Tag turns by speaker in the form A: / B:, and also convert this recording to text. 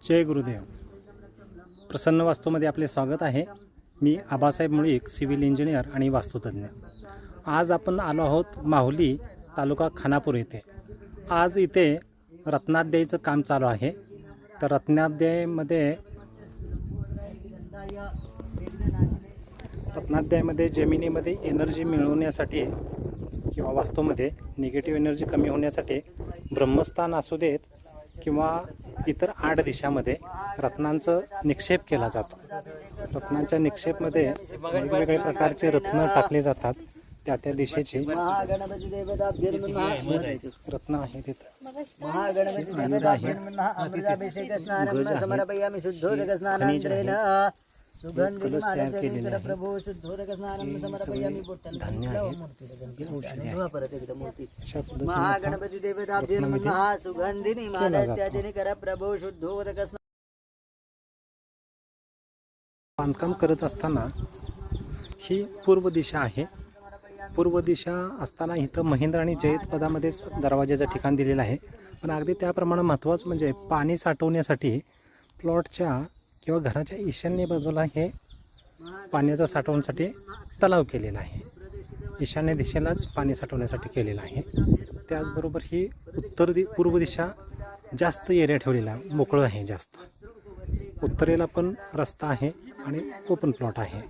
A: जय गुरुदेव. प्रसन्न वास्तूमध्ये आपले स्वागत आहे. मी आबासाहेब मुळीक सिव्हिल इंजिनियर आणि वास्तुतज्ञ. आज आपण आलो आहोत माहुली तालुका खानापूर येथे आज इथे रत्नाध्यायीचं काम चालू आहे. तर रत्नाध्यायमध्ये रत्नाध्यायमध्ये जमिनीमध्ये एनर्जी मिळवण्यासाठी किंवा वास्तूमध्ये निगेटिव्ह एनर्जी कमी होण्यासाठी ब्रह्मस्थान असू देत किंवा इतर आठ दिशामध्ये रत्नांचं निक्षेप केला जातो रत्नांच्या निक्षेपमध्ये वेगवेगळे प्रकारचे रत्न टाकले जातात त्या त्या दिशेचे रत्न आहे तिथं
B: महागणपती कर. प्रभू परत एकदा मूर्ती. कर
A: बांधकाम करत असताना ही पूर्व दिशा आहे. पूर्व दिशा असताना इथं महेंद्र आणि जयत पदामध्येच दरवाजाचं ठिकाण दिलेलं आहे. पण अगदी त्याप्रमाणे महत्त्वाचं म्हणजे पाणी साठवण्यासाठी प्लॉटच्या किंवा घराच्या ईशान्य बाजूला हे पाण्याचा साठवण्यासाठी तलाव केलेला आहे. ईशान्य दिशेलाच पाणी साठवण्यासाठी केलेलं आहे. त्याचबरोबर ही उत्तर दि पूर्व दिशा जास्त एरिया ठेवलेला आहे मोकळं आहे जास्त. उत्तरेला पण रस्ता आहे आणि ओपन प्लॉट आहे.